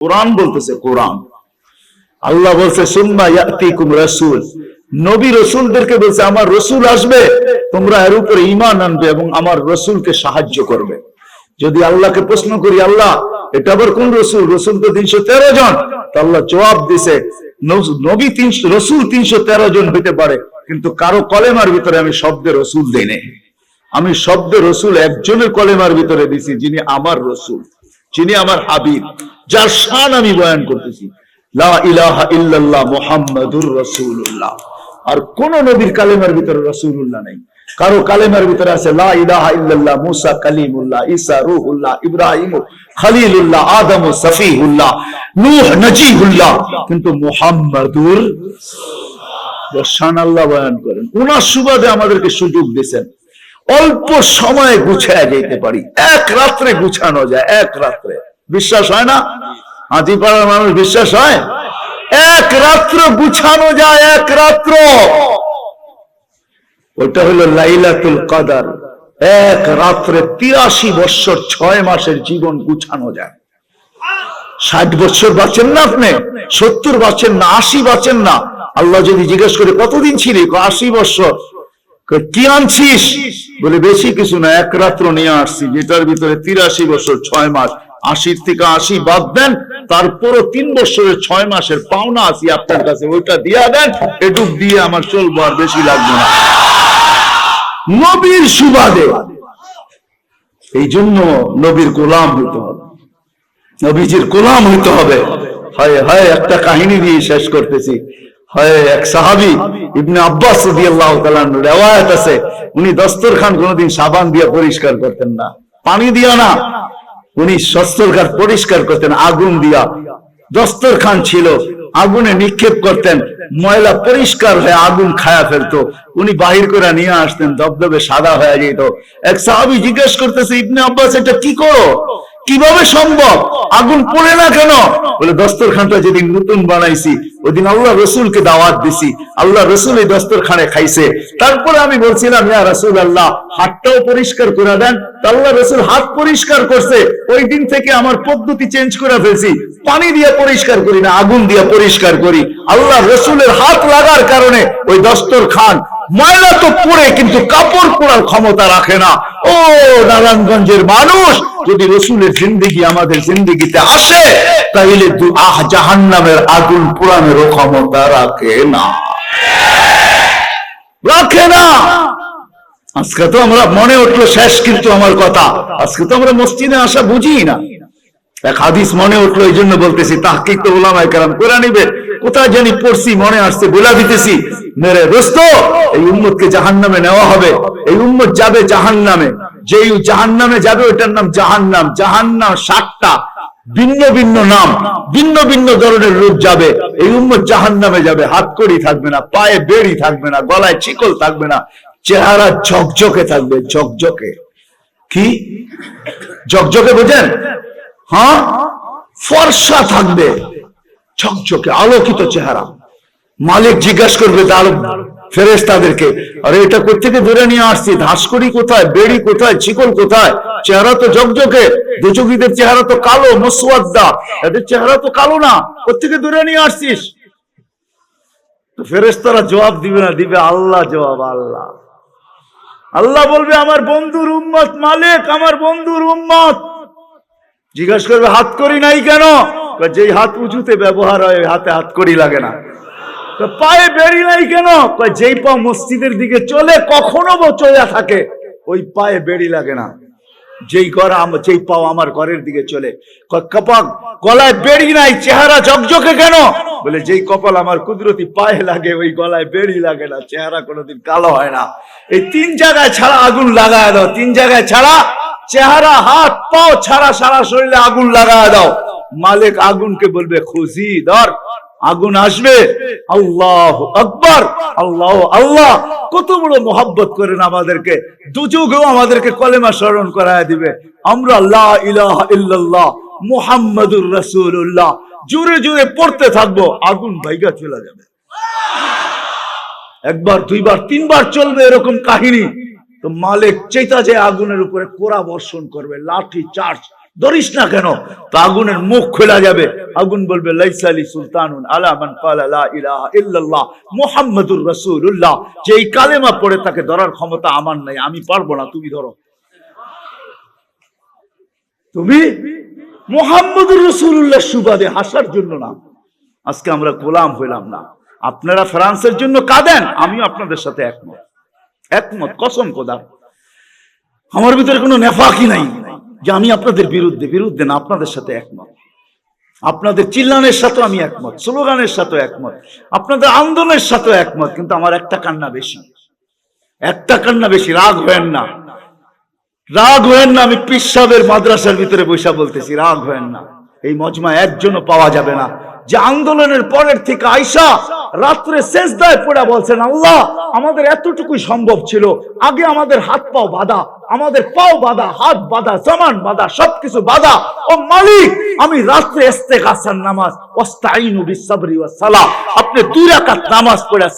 কোরআন বলতেছে কোরআন। আল্লাহ বলছে, সুম্মা নবী রসুলদেরকে বলছে, আমার রসুল আসবে, তোমরা এর উপরে ঈমান আনবে এবং আমার রসুলকে সাহায্য করবে। যদি আল্লাহকে প্রশ্ন করি, আল্লাহ, এটা আবার কোন রসুল? রসুল তো তিনশো তেরো জন। আল্লাহ জবাব দিছে, নবী তিনশো, রসুল তিনশো তেরো জন হইতে পারে, কিন্তু কারও কলেমার ভিতরে আমি শব্দে রসুল দেই। আমি শব্দে রসুল একজনের কলেমার ভিতরে দিছি, যিনি আমার রসুল। যিনি আমার হাবিব, যার শান আমি বয়ান করতেছি। আর কোন নবীর কালেমার ভিতরে রাসূলুল্লাহ নাই। কারও কালেমার ভিতরে আছে আদম সফিহুল্লাহ, নূহ নজিহুল্লাহ। কিন্তু মুহাম্মাদুর বয়ান করেন। উনার সুবাদে আমাদেরকে সুযোগ দিয়েছেন। অল্প সময়ে গুছায় যেতে পারি। এক রাত্রে গুছানো যায়, এক রাত্রে। বিশ্বাস হয় না? হাতিপাড়ার মানুষ বিশ্বাস হয়? এক রাত্র গুছানো যায়, এক রাত্র। ওটা হলো লাইলাতুল কাদার। এক রাত্রে তিরাশি বৎসর, ছয় মাসের জীবন গুছানো যায়। ষাট বছর বাঁচেন না আপনি? সত্তর বাঁচেন না, আশি বাঁচেন না। আল্লাহ যদি জিজ্ঞেস করে, কতদিন ছিলি? আশি বছর কি আনছিস? বলে, বেশি কিছু না, এক রাত্র নিয়ে আসছি, যেটার ভিতরে তিরাশি বছর, ছয় মাস, আশির থেকে আশি বাদ দেন, তারপরও তিন বছরের ছয় মাসের পাওনা আছি আপনার কাছে, ওইটা দিয়া দেন, এটুক দিয়ে আমার চলবো আর বেশি লাগবে না। নবীর সুবাদে। এই জন্য নবীর গোলাম হইতে হবে। নবীজির গোলাম হইতে হবে। হয় হয়, একটা কাহিনী দিয়ে শেষ করতেছি। হয় এক সাহাবি ইবনে আব্বাস রাদিয়াল্লাহু আছে। উনি দস্তরখান কোনোদিন সাবান দিয়ে পরিষ্কার করতেন না পানি দিয়া না। উনি দস্তরখান পরিষ্কার করতেন আগুন দিয়া। দস্তরখান ছিল আগুনে নিক্ষেপ করতেন ময়লা পরিষ্কার হয়ে আগুন খায়া ফেলতো। উনি বাহির করে নিয়ে আসতেন দবদবে সাদা হয়ে যেত। এক সাহাবি জিজ্ঞেস করতেছে ইবনে আব্বাস এটা কি করো? কীভাবে সম্ভব? আগুন পড়ে না কেন? বলে, দস্তরখানটা যেদিন নতুন বানাইছি, ওদিন আল্লাহ রসুলকে দাওয়াত দিছি। আল্লাহ রসুল এই দস্তরখানে খাইছে। তারপরে আমি বলছিলাম, ইয়া রসুল আল্লাহ হাতটাও পরিষ্কার করে দেন। আল্লাহ রসুল হাত পরিষ্কার করছে। ওই দিন থেকে আমার পদ্ধতি চেঞ্জ করে ফেলছি। পানি দিয়ে পরিষ্কার করি না, আগুন দিয়ে পরিষ্কার করি। আল্লাহ রসুলের হাত লাগার কারণে ওই দস্তরখান ময়লা তো পড়ে, কিন্তু কাপড় পরার ক্ষমতা রাখে না। ও নারায়ণগঞ্জের মানুষ, যদি রসুলের জিন্দিগি আমাদের জিন্দিগিতে আসে তাহলে আহ জাহান নামের আগুন পুরানেরও ক্ষমতা রাখে না। রাখে না। আজকে তো আমরা মনে উঠল শেষ, কিন্তু আমার কথা, আজকে তো আমরা মসজিদে আসা বুঝি না। এক হাদিস মনে উঠল এই জন্য বলতেছি, তাহকিক তো ওলামাই কারাম করে কোথায় জানি পড়ছি, মনে আসছে, বলে দিতেছি, মেরে দোস্ত, এই উম্মতকে জাহান নামে নেওয়া হবে, এই উম্মত যাবে জাহান নামে যেই জাহান নামে যাবে ওটার নাম জাহান নাম জাহান নাম ষাটটা ভিন্ন ভিন্ন নাম, ভিন্ন ভিন্ন ধরনের লোক যাবে, এই উম্মত জাহান নামে যাবে, হাত কড়ি থাকবে না, পায়ে বেড়ি থাকবে না, গলায় চিকল থাকবে না, চেহারা ঝকঝকে থাকবে, ঝকঝকে। কি? ঝকঝকে বোঝেন? হ্যাঁ? ফর্সা থাকবে। ঝকঝকে আলোকিত চেহারা। মালিক জিজ্ঞাসা করবে তার ফেরেস তাদেরকে আরে, এটা কোথেকে ধরে নিয়ে আসছি ধাসকড়ি কোথায়? বেড়ি কোথায়? চিকল কোথায়? চেহারা তো ঝকঝকে দুচকিদের চেহারা তো কালো মসুয়াদ্দা এদের চেহারা তো কালো না। কোথেকে ধরে নিয়ে আসছিস? ফেরেস তারা জবাব দিবে না, দিবে আল্লাহ জবাব, আল্লাহ। আল্লাহ বলবে, আমার বন্ধুর উম্মত মালিক, আমার বন্ধুর উম্মত। জিজ্ঞাসা করবে, হাত করি নাই কেন? যেই হাত উঁচুতে ব্যবহার হয় হাতে হাত করি লাগে না। পায়ে বেরি নাই কেন? যেই পা মসজিদের দিকে চলে, কখনো চলে থাকে, ওই পায়ে বেরি লাগে না। যেই ঘর যেই পাও আমার ঘরের দিকে চলে। কপাল, গলায় বেড়ি নাই, চেহারা ঝকঝকে কেন? বলে, যেই কপাল আমার কুদরতি পায়ে লাগে, ওই গলায় বেড়ি লাগে না, চেহারা কোনোদিন কালো হয় না। এই তিন জায়গায় ছাড়া আগুন লাগায় দাও, তিন জায়গায় ছাড়া চেহারা, হাত, পাও ছাড়া সারা শরীরে আগুন লাগায় দাও। মালিক আগুনকে বলবে, খুশি, ধর, আগুন আসবে। আল্লাহ আকবর, আল্লাহ আল্লাহ। কত বড় মোহাব্বত করেন আমাদেরকে। দুযুগেও আমাদেরকে কলেমা স্মরণ করায় দিবে। আমরা লা ইলাহা ইল্লাল্লাহ, মুহাম্মাদুর রাসূলুল্লাহ। জোরে পড়তে থাকব, আগুন ভাইগা চলে যাবে। একবার, দুইবার, তিনবার চলবে এরকম কাহিনী। তো মালিক চেতা যে আগুনের উপরে কোরা বর্ষণ করবে, লাঠি, চার্জ ধরিস না কেন? তো আগুনের মুখ খোলা যাবে। আগুন বলবে লাইসালি সুলতানুন ইল্লাল্লাহ মুহাম্মাদুর রাসূলুল্লাহ। যে এই কালেমা পড়ে তাকে ধরার ক্ষমতা আমার নাই, আমি পারব না, তুমি ধরো। তুমি মোহাম্মদুর রসুল্লাহ সুবাদে হাসার জন্য না। আজকে আমরা গোলাম হইলাম না। আপনারা ফ্রান্সের জন্য কাঁদেন, আমিও আপনাদের সাথে একমত। একমত, কসম কোদা আমার ভিতরে কোনো নেফাকি নাই। যে আমি আপনাদের বিরুদ্ধে বিরুদ্ধে না, আপনাদের সাথে একমত। আপনাদের চিল্লানের সাথে আমি একমত, স্লোগানের সাথে একমত, আপনাদের আন্দোলনের সাথে একমত, কিন্তু আমার একটা কান্না বেশি। একটা কান্না বেশি, রাগ হয়েন না। রাগ হয়েন না, আমি পিসাবের মাদ্রাসার ভিতরে বৈশা বলতেছি, রাগ হয়েন না। এই মজমা একজনও পাওয়া যাবে না। যে আন্দোলনের পরের থেকে আইসা রাত্রে শেষ দায় পড়া বলছেন আল্লাহ, আমাদের এতটুকুই সম্ভব ছিল। আগে আমাদের হাত পাও বাধা, আমাদের পাও বাধা, হাত বাধা, জমান বাধা, সবকিছু বাধা। ও মালিক, আমি রাত্রে ইস্তেগাসার নামাজ আপনি দুই নামাজ পড়া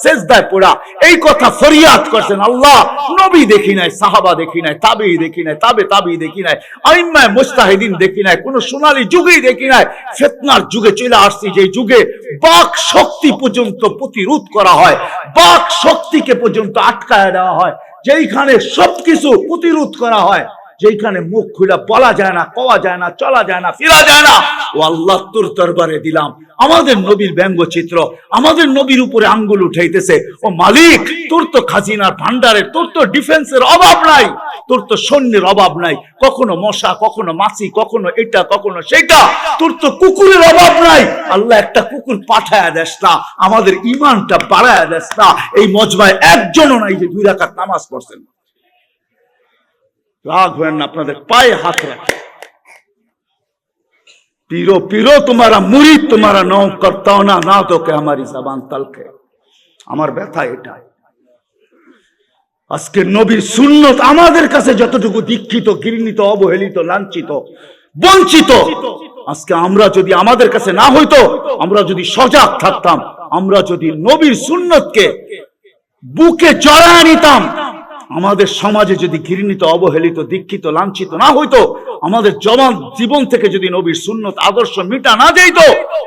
পড়া, এই কথা ফরিয়াদ করছেন আল্লাহ। নবী দেখি নাই, সাহাবা দেখি নাই তাবেই দেখি নাই, তাবে দেখি নাই, আইম্মায় মুস্তাহিদিন দেখি নাই, কোন সোনালী যুগেই দেখি নাই। ফিতনার যুগে চলে আসছি যে যুগে বাক শক্তি পর্যন্ত প্রতিরোধ করা হয়, বাক শক্তিকে পর্যন্ত আটকায় দেওয়া হয়, যেইখানে সবকিছু প্রতিরোধ করা হয়। যেখানে মুখ খুলে বলা যায় না, কওয়া যায় না, চলা যায় না, ফেরা যায় না। ও আল্লাহ, তোর দরবারে দিলাম। আমাদের নবীর ব্যঙ্গচিত্র, আমাদের নবীর উপরে আঙ্গুল উঠাইতেছে। ও মালিক, তোর তো খাজিনার ভান্ডারের তোর তো ডিফেন্সের অভাব নাই। তোর তো সৈন্যের অভাব নাই। কখনো মশা, কখনো মাছি, কখনো এটা, কখনো সেটা তোর তো কুকুরের অভাব নাই। আল্লাহ একটা কুকুর পাঠায় দেস না, আমাদের ইমানটা বাড়ায় দেস না। এই মজমায় একজনও নাই যে দুই রাকাত নামাজ পড়ছেন। রাগ হয়েন না আপনাদের পায়ে হাত রাখে पीरो पीरो तुम्हारा मुरीद तुम्हारा नौ करता ना ना तो के हमारी जबान तलके আমার ব্যথা এটা আজকে নবীর সুন্নত আমাদের কাছে যতটুকু দীক্ষিত ঘৃণিত অবহেলিত লাঞ্ছিত বঞ্চিত আজকে আমরা যদি আমাদের কাছে না হইতো আমরা যদি সজাগ থাকতাম আমরা যদি নবীর সুন্নতকে বুকে জড়ায় নিতাম আমাদের সমাজে যদি ঘৃণিত, অবহেলিত, দীক্ষিত, লাঞ্ছিত না হইতো, আমাদের জবান, জীবন থেকে যদি নবীর সুন্নত, আদর্শ মিটা না যেত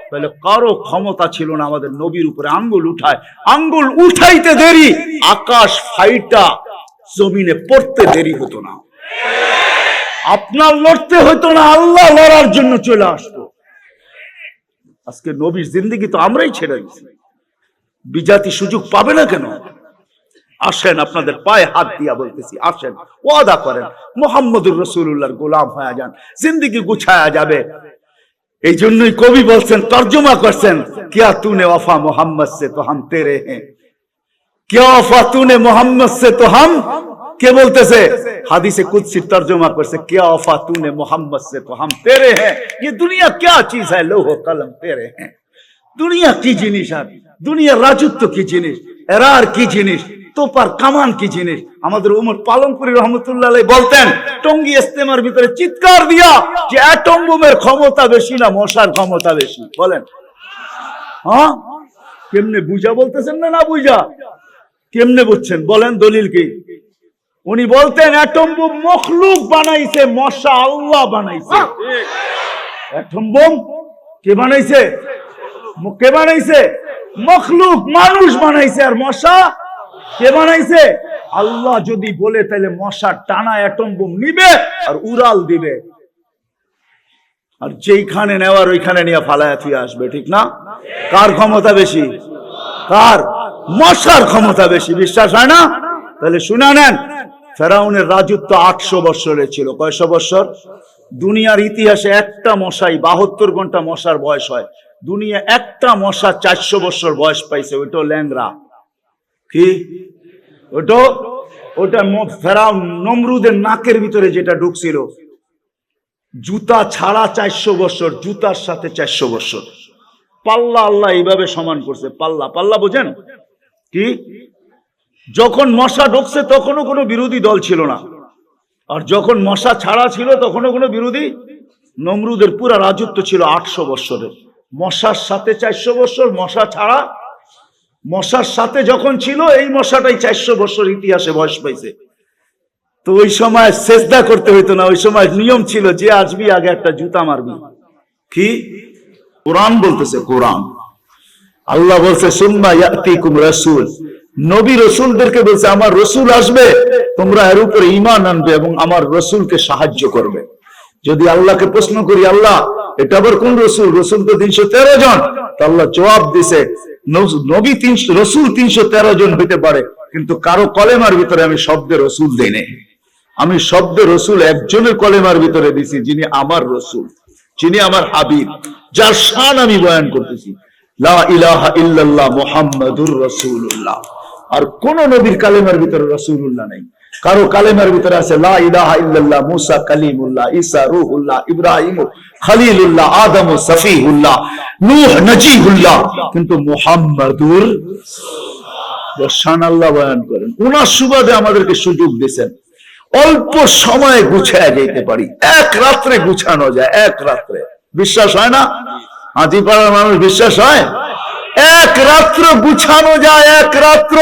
তাহলে কারও ক্ষমতা ছিল না আমাদের নবীর উপরে আঙ্গুল উঠায়। আঙ্গুল উঠাইতে দেরি, আকাশ ফাইটা জমিনে পড়তে দেরি হতো না। আপনার লড়তে হতো না, আল্লাহ লড়ার জন্য চলে আসতো। আজকে নবীর জিন্দিগি তো আমরাই ছেড়ে দিচ্ছি বিজাতি সুযোগ পাবে না কেন? আসেন আপনাদের পায়ে হাত দিয়া বলতেছি আসেন ওয়াদা করেন মোহাম্মদুর রসুল্লাহর গোলাম হয়ে যান জিন্দিগি গুছায়া যাবে এই জন্যই কবি বলছেন তর্জমা করছেন কিয়া তুনে ওয়াফা মোহাম্মদ সে তো হাম তেরে হ্যাঁ क्या वफा तूने मोहम्मद से तो हम কে বলতেছে হাদিসে কুদসি তর্জমা করছে क्या वफा तूने मोहम्मद से तो हम तेरे हैं ये दुनिया क्या चीज है लोह कलम तेरे हैं দুনিয়া কি জিনিস আর? দুনিয়ার রাজত্ব কি জিনিস? এরার কি জিনিস? তোপার কামান কি জিনিস? আমাদের উমর পালনপুরি রহমতুল্লাহ বলতেন, টঙ্গি ইস্তেমার ভিতরে চিৎকার দিয়া যে অ্যাটম বোমের ক্ষমতা বেশি না, মশার ক্ষমতা বেশি। বলেন। হ্যাঁ? কেমনে বুঝা বলতেছেন না না বুঝা? কেমনে বুঝছেন? বলেন দলিল কি? উনি বলতেন অ্যাটম বোম মখলুক বানাইছে, মশা আল্লাহ বানাইছে। অ্যাটম বোম কে বানাইছে? কে বানাইছে? মখলুক মানুষ বানাইছে। আর মশা? কে বানাইছে? আল্লাহ যদি বলে তাহলে মশা টানা অ্যাটম বোম নিবে আর উড়াল দিবে। আর যেইখানে নেওয়ার, ওইখানে নিয়ে ফালায় থুয়ে আসবে, ঠিক না? কার ক্ষমতা বেশি? কার? মশার ক্ষমতা বেশি, বিশ্বাস হয় না? তাহলে শুনে নেন, ফেরাউনের রাজত্ব আটশো বৎসরের ছিল। কয়শো বৎসর? দুনিয়ার ইতিহাসে একটা মশাই বাহাত্তর ঘণ্টা মশার বয়স হয়। দুনিয়া একটা মশা চারশো বৎসর বয়স পাইছে, ওইটাও ল্যাংরা কি? ওটা ওটা ফেরাউন নমরুদের নাকের ভিতরে যেটা ঢুকছিল। জুতা ছাড়া চারশো বছর, জুতার সাথে চারশো বছর। পাল্লা আল্লাহ এইভাবে সমান করছে, পাল্লা। পাল্লা বোঝেন? কি? যখন মশা ঢুকছে তখনও কোনো বিরোধী দল ছিল না। আর যখন মশা ছাড়া ছিল তখনও কোনো বিরোধী? নমরুদের পুরা রাজত্ব ছিল আটশো বৎসরের মশার সাথে চারশো বৎসর মশা ছাড়া মশার সাথে যখন ছিল, এই মশাটাই চারশো বছর ইতিহাসে বয়স পাইছে। তো ওই সময় চেষ্টা করতে হইতো না, ওই সময় নিয়ম ছিল যে আসবি, আগে একটা জুতা মারবি। কি? কোরআন বলতেছে, কোরআন। আল্লাহ বলছে রাসূল। নবী রসুলদেরকে বলছে, আমার রসুল আসবে, তোমরা এর উপরে ঈমান আনবে এবং আমার রসুলকে সাহায্য করবে। যদি আল্লাহকে প্রশ্ন করি, আল্লাহ এটা আবার কোন রসুল? রসুল তো তিনশো তেরো জন। আল্লাহ জবাব দিছে নবী তিনশো, রসুল তিনশো তেরো জন হইতে পারে, কিন্তু কারও কলেমার ভিতরে আমি শব্দে রসুল দেই। আমি রসুল একজনের কলেমার ভিতরে দিছি, যিনি আমার রসুল, যিনি আমার হাবিব, যার শান আমি বয়ান করতেছি। লা ইলাহা ইল্লাল্লাহ মুহাম্মাদুর রাসূলুল্লাহ। আর কোন নবীর কালেমার ভিতরে রাসূলুল্লাহ নাই। কারও কালেমার ভিতরে আছে, লা ইলাহা ইল্লাল্লাহ, মুসা কালিমুল্লাহ, ঈসা রূহুল্লাহ, ইব্রাহিম খলিলুল্লাহ, আদম সফিহুল্লাহ, নূহ নজিহুল্লাহ। কিন্তু মুহাম্মাদুর বয়ান করেন সুবাদে আমাদেরকে সুযোগ দিয়েছেন। অল্প সময়ে গুছায় যেতে পারি। এক রাত্রে গুছানো যায়, এক রাত্রে। বিশ্বাস হয় না? হাতিপাড়ার মানুষ বিশ্বাস হয়? এক রাত্র গুছানো যায়, এক রাত্র।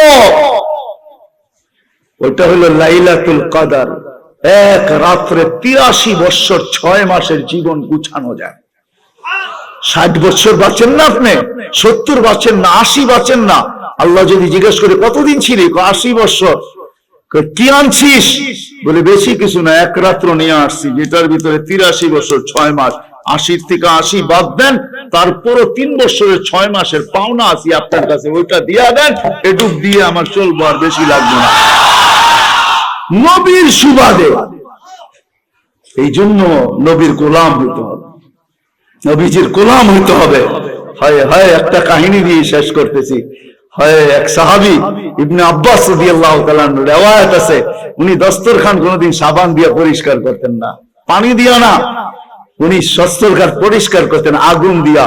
ওটা হলো লাইলাতুল কাদার। এক রাত্রে তিরাশি বৎসর ছয় মাসের জীবন গুছানো যায়। ষাট বছর বাঁচেন না আপনি, সত্তর বাঁচেন না, আশি বাঁচেন না। আল্লাহ যদি জিজ্ঞেস করে, কতদিন ছিলি? আশি বছর কি আনছিস? বলে, বেশি কিছু না, এক রাত্র নিয়ে আসছি, যেটার ভিতরে তিরাশি বছর ছয় মাস। আশির থেকে আশি বাদ দেন, তারপরও তিন বছরের ছয় মাসের পাওনা আছি আপনার কাছে, ওইটা দিয়া দেন, এটুক দিয়ে আমার চলবো আর বেশি লাগবে না। নবীর সুবাদে। এই জন্য নবীর গোলাম হইতে হবে। নবীজির গোলাম হইতে হবে। হয় হয়, একটা কাহিনী দিয়ে শেষ করতেছি। হয়, এক সাহাবি, ইবনে আব্বাস আছে। উনি দস্তরখান কোনোদিন সাবান দিয়ে পরিষ্কার করতেন না, পানি দিয়া না। উনি দস্তরখান পরিষ্কার করতেন, আগুন দিয়া।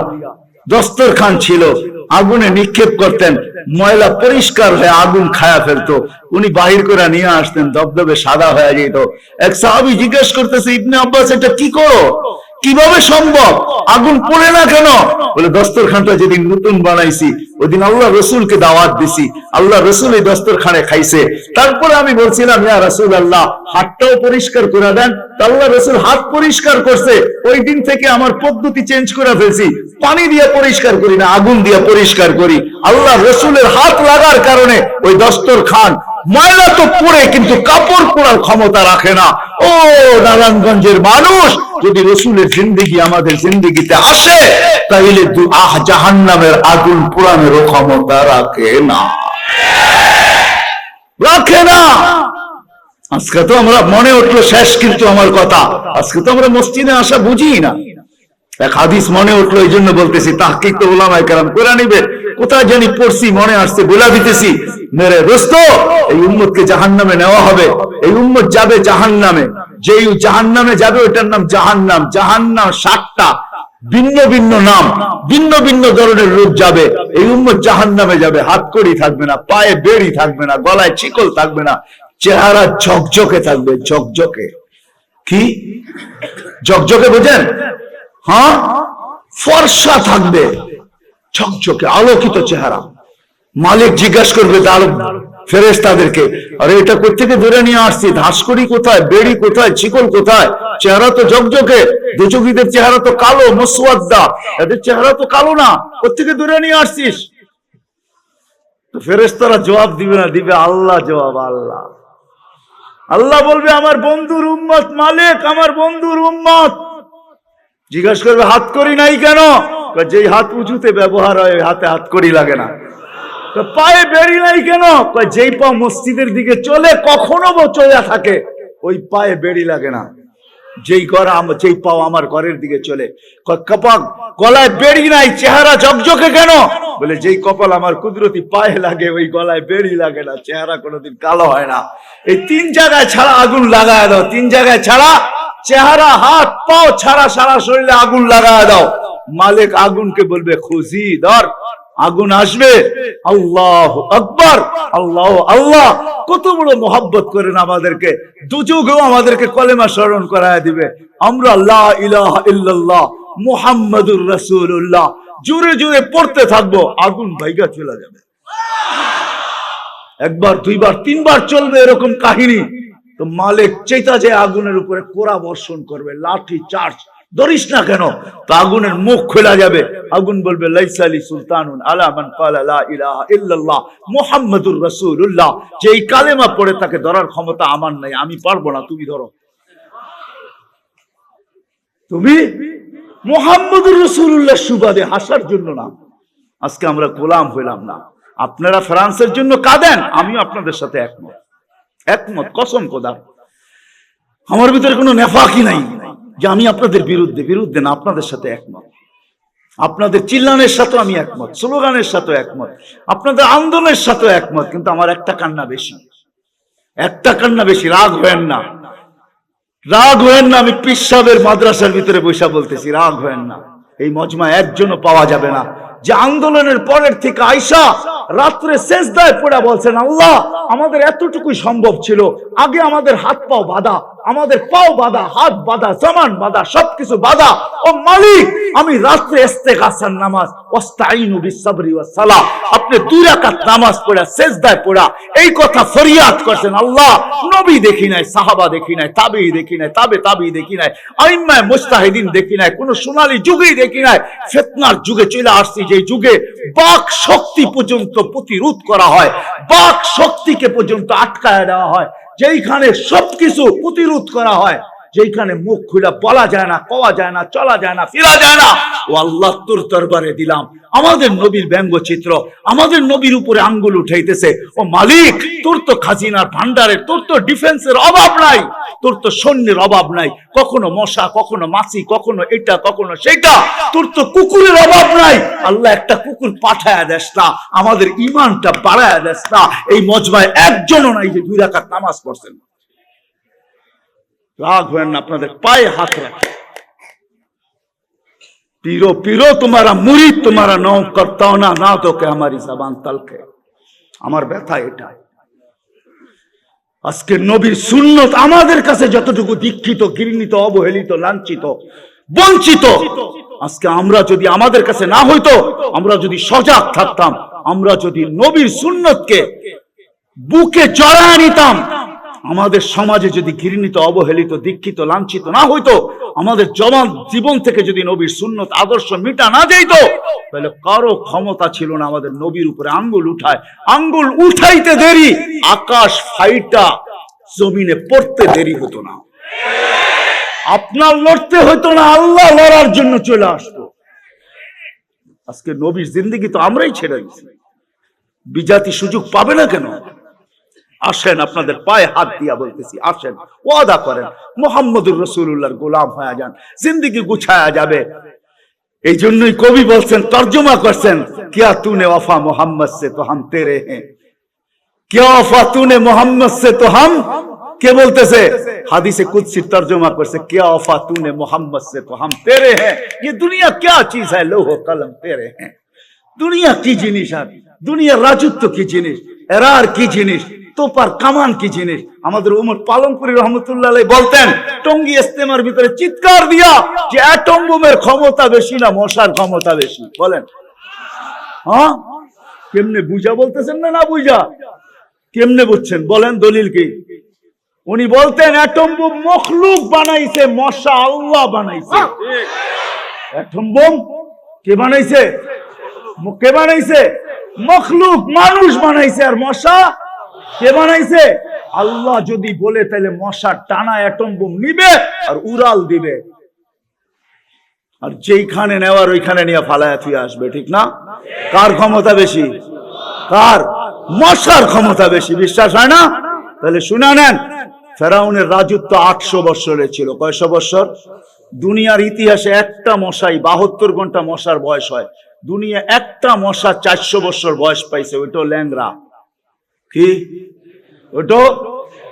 দস্তরখান ছিল আগুনে নিক্ষেপ করতেন। ময়লা পরিষ্কার হয়ে আগুন খায়া ফেলতো। উনি বাহির করে নিয়ে আসতেন দবদবে সাদা হয়ে যেত। এক সাহাবি জিজ্ঞেস করতেছে, ইবনে আব্বাস, এটা কি করো? কীভাবে সম্ভব? আগুন পড়ে না কেন? বলে, দস্তরখানটা যেদিন নতুন বানাইছি, ওইদিন আল্লাহ রসুলকে দাওয়াত দিছি। আল্লাহ রসুল এই দস্তরখানে খাইছে। তারপরে আমি বলছিলাম, ইয়া রসুল আল্লাহ হাতটাও পরিষ্কার করে দেন। আল্লাহ রসুল হাত পরিষ্কার করছে। ওই দিন থেকে আমার পদ্ধতি চেঞ্জ করে ফেলছি। পানি দিয়ে পরিষ্কার করি না, আগুন দিয়ে পরিষ্কার করি। আল্লাহ রসুলের হাত লাগার কারণে ওই দস্তরখান ময়লা তো পড়ে কিন্তু কাপড় পরার ক্ষমতা রাখে না। ও, নারায়ণগঞ্জের মানুষ, যদি রসুলের জিন্দিগি আমাদের জিন্দিগিতে আসে তাহলে আহ জাহান নামের আগুন পুরানেরও ক্ষমতা রাখে না। রাখে না। আজকে তো আমরা মনে উঠল শেষ কিন্তু আমার কথা। আজকে তো আমরা মসজিদে আসা বুঝি না। এক হাদিস মনে উঠল এই জন্য বলতেছি, তাহকিক তো ওলামাই কালাম করে নিবে। কোথায় জানি পড়ছি, মনে আসছে, বলে দিতেছি, মেরে দোস্ত, এই উম্মতকে জাহান নামে নেওয়া হবে। এই উম্মত যাবে জাহান নামে যেই জাহান নামে যাবে ওটার নাম জাহান নাম জাহান নাম ষাটটা ভিন্ন ভিন্ন নাম, ভিন্ন ভিন্ন ধরনের লোক যাবে। এই উম্মত জাহান নামে যাবে। হাত কড়ি থাকবে না, পায়ে বেড়ি থাকবে না, গলায় চিকল থাকবে না, চেহারা ঝকঝকে থাকবে, ঝকঝকে। কি? ঝকঝকে বোঝেন? হ্যাঁ? ফর্সা থাকবে। ঝকঝকে আলোকিত চেহারা। মালিক জিজ্ঞাসা করবে তার ফেরেস তাদেরকে আরে, এটা কোথেকে ধরে নিয়ে আসছি ধাসকড়ি কোথায়? বেড়ি কোথায়? চিকল কোথায়? চেহারা তো ঝকঝকে। দুচকিদের চেহারা তো কালো মসুয়াদ্দা এদের চেহারা তো কালো না। কোথেকে ধরে নিয়ে আসছিস? ফেরেস্তারা জবাব দিবে না, দিবে আল্লাহ জবাব, আল্লাহ। আল্লাহ বলবে, আমার বন্ধুর উম্মত মালিক, আমার বন্ধুর উম্মত। জিজ্ঞাসা করবে, হাত করি নাই কেন? যেই হাত উঁচুতে ব্যবহার হয় হাতে হাত করি লাগে না। পায়ে বেরি নাই কেন? যেই পা মসজিদের দিকে চলে, কখনো চলে থাকে, ওই পায়ে বেরি লাগে না। যেই আম- যেই পাও আমার ঘরের দিকে চলে। কপাল, গলায় বেড়ি নাই, চেহারা ঝকঝকে কেন? বলে, যেই কপাল আমার কুদরতি পায়ে লাগে, ওই গলায় বেড়ি লাগে না, চেহারা কোনোদিন কালো হয় না। এই তিন জায়গায় ছাড়া আগুন লাগায় দাও, তিন জায়গায় ছাড়া চেহারা, হাত, পাও ছাড়া সারা শরীরে আগুন লাগায় দাও। মালিক আগুনকে বলবে, খুশি, ধর, আগুন আসবে। আল্লাহ আকবর, আল্লাহ আল্লাহ। কত বড় মোহাব্বত করেন আমাদেরকে। দুযুগেও আমাদেরকে কলেমা স্মরণ করায় দিবে। আমরা লা ইলাহা ইল্লাল্লাহ, মুহাম্মাদুর রাসূলুল্লাহ। জোরে পড়তে থাকব, আগুন ভাইগা চলে যাবে। একবার, দুইবার, তিনবার চলবে এরকম কাহিনী। তো মালিক চেতা যে আগুনের উপরে কোরা বর্ষণ করবে, লাঠি, চার্জ, ধরিস না কেন? তো আগুনের মুখ খোলা যাবে। আগুন বলবে লাইসালি ইল্লাল্লাহ মুহাম্মাদুর রাসূলুল্লাহ। যে এই কালেমা পড়ে তাকে ধরার ক্ষমতা আমার নাই, আমি পারব না, তুমি ধরো। তুমি মোহাম্মদুর রসুল্লাহ সুবাদে হাসার জন্য না। আজকে আমরা গোলাম হইলাম না। আপনারা ফ্রান্সের জন্য কাঁদেন, আমিও আপনাদের সাথে একমত। একমত, কসম কোদা আমার ভিতরে কোনো নেফাকি নাই যে আমি আপনাদের বিরুদ্ধে বিরুদ্ধে না, আপনাদের সাথে একমত। আপনাদের চিল্লানের সাথে আমি একমত, স্লোগানের সাথে একমত, আপনাদের আন্দোলনের সাথে একমত, কিন্তু আমার একটা কান্না বেশি। একটা কান্না বেশি, রাগ হয়েন না। রাগ হয়েন না, আমি পিসাবের মাদ্রাসার ভিতরে বৈশা বলতেছি, রাগ হয়েন না। এই মজমা একজনও পাওয়া যাবে না। যে আন্দোলনের পরের থেকে আইসা রাত্রে শেষ দায় পড়া বলছেন আল্লাহ, আমাদের এতটুকুই সম্ভব ছিল। আগে আমাদের হাত পাও বাধা। আমাদের পাও বাধা, হাত বাধা জামান বাধা, সবকিছু বাধা। ও মালিক, আমি রাত্রে ইস্তেগাসার নামাজ ওয়াস্তাইনু বিসসাবরি ওয়াস সালাহ আপনি দুই রাকাত নামাজ পড়া, সেজদায় পড়া, এই কথা ফরিয়াদ করছেন আল্লাহ। নবী দেখি নাই, সাহাবা দেখি নাই, তাবেই দেখি নাই, তাবে তাবেই দেখি নাই, আইম্মায় মুস্তাহিদিন দেখি নাই, কোন সোনালী যুগেই দেখি নাই। ফিতনার যুগে চলে আসছি যে যুগে বাক শক্তি পর্যন্ত প্রতিরোধ করা হয়, বাক শক্তিকে পর্যন্ত আটকায় দেওয়া হয়। যেইখানে সবকিছু প্রতিরোধ করা হয় যেখানে মুখ খুলে বলা যায় না, কওয়া যায় না, চলা যায় না, ফিরা যায় না। ও আল্লাহ, তোর দরবারে দিলাম। আমাদের নবীর ব্যঙ্গচিত্র, আমাদের নবীর উপরে আঙ্গুল উঠাইতেছে। ও মালিক, তোর তো খাজিনার ভান্ডারের তোর তো ডিফেন্সের অভাব নাই। তোর তো সৈন্যের অভাব নাই। কখনো মশা, কখনো মাছি, কখনো এটা, কখনো সেটা তোর তো কুকুরের অভাব নাই। আল্লাহ একটা কুকুর পাঠায় দেস না, আমাদের ইমানটা বাড়ায় দেস না। এই মজমায় একজনও নাই যে দুই রাকাত নামাজ পড়ছেন। রাগ হয়েন না আপনাদের পায়ে হাত রাখে पीरो पीरो तुम्हारा मुरीद तुम्हारा नौ करता ना ना तो के हमारी जबान तलके আমার ব্যথা এটা আজকে নবীর সুন্নত আমাদের কাছে যতটুকু দীক্ষিত ঘৃণিত অবহেলিত লাঞ্ছিত বঞ্চিত আজকে আমরা যদি আমাদের কাছে না হইতো আমরা যদি সজাগ থাকতাম আমরা যদি নবীর সুন্নতকে বুকে জড়ায় নিতাম আমাদের সমাজে যদি ঘৃণিত, অবহেলিত, দীক্ষিত, লাঞ্ছিত না হইতো, আমাদের জবান, জীবন থেকে যদি নবীর সুন্নত, আদর্শ মিটা না যেত তাহলে কারও ক্ষমতা ছিল না আমাদের নবীর উপরে আঙ্গুল উঠায়। আঙ্গুল উঠাইতে দেরি, আকাশ ফাইটা জমিনে পড়তে দেরি হতো না। আপনার লড়তে হতো না, আল্লাহ লড়ার জন্য চলে আসতো। আজকে নবীর জিন্দিগি তো আমরাই ছেড়ে দিচ্ছি বিজাতি সুযোগ পাবে না কেন? আসেন আপনাদের পায়ে হাত দিয়া বলতেছি আসেন ওয়াদা করেন মোহাম্মদুর রসুল্লাহর গোলাম হয়ে যান জিন্দিগি গুছায়া যাবে এই জন্যই কবি বলছেন তর্জমা করছেন কিয়া তুনে ওয়াফা মোহাম্মদ সে তো হাম তেরে হ্যাঁ क्या वफा तूने मोहम्मद से तो हम কে বলতেছে হাদিসে কুদসি তর্জমা করছে क्या वफा तूने मोहम्मद से तो हम तेरे हैं ये दुनिया क्या चीज है लोह कलम तेरे हैं দুনিয়া কি জিনিস আর দুনিয়ার রাজত্ব কি জিনিস এরার কি জিনিস তোপার কামান কি জিনিস? আমাদের উমর পালনপুরি রহমতুল্লাহ বলতেন, টঙ্গি ইস্তেমার ভিতরে চিৎকার দিয়া যে অ্যাটম বোমের ক্ষমতা বেশি না, মশার ক্ষমতা বেশি। বলেন। হ্যাঁ? কেমনে বুঝা বলতেছেন না না বুঝা? কেমনে বুঝছেন? বলেন দলিল কি? উনি বলতেন অ্যাটম বোম মখলুক বানাইছে, মশা আল্লাহ বানাইছে। অ্যাটম বোম কে বানাইছে? কে বানাইছে? মখলুক মানুষ বানাইছে, আর মশা কে বানাইছে? আল্লাহ যদি বলে তাহলে মশা টানা অ্যাটম বোম নিবে আর উড়াল দিবে। আর যেইখানে নেওয়ার, ওইখানে নিয়ে ফালায় থুয়ে আসবে, ঠিক না? কার ক্ষমতা বেশি? কার? মশার ক্ষমতা বেশি, বিশ্বাস হয় না? তাহলে শুনে নেন, ফেরাউনের রাজত্ব আটশো বৎসরের ছিল। কয়শো বৎসর? দুনিয়ার ইতিহাসে একটা মশাই বাহাত্তর ঘণ্টা মশার বয়স হয়। দুনিয়া একটা মশা চারশো বৎসর বয়স পাইছে, ওইটাও ল্যাংরা কি? ওটা?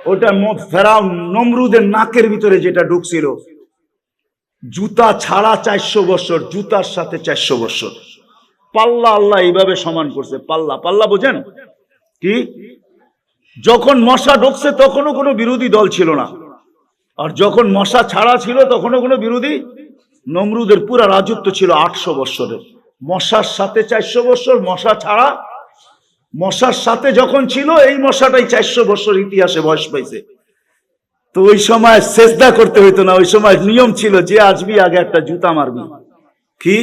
ওটা ফেরাউন নমরুদের নাকের ভিতরে যেটা ঢুকছিল। জুতা ছাড়া চারশো বছর, জুতার সাথে চারশো বছর। পাল্লা আল্লাহ এইভাবে সমান করছে, পাল্লা। পাল্লা বোঝেন? কি? যখন মশা ঢুকছে তখনও কোনো বিরোধী দল ছিল না। আর যখন মশা ছাড়া ছিল তখনও কোনো বিরোধী নমরুদের পুরা রাজত্ব ছিল আটশো বৎসরের মশার সাথে চারশো বৎসর মশা ছাড়া মশার সাথে যখন ছিল, এই মশাটাই চারশো বছর ইতিহাসে বয়স পাইছে। তো ওই সময় শেষদা করতে হইতো না, ওই সময় নিয়ম ছিল যে, আসবি, আগে একটা জুতা মারবি। কি?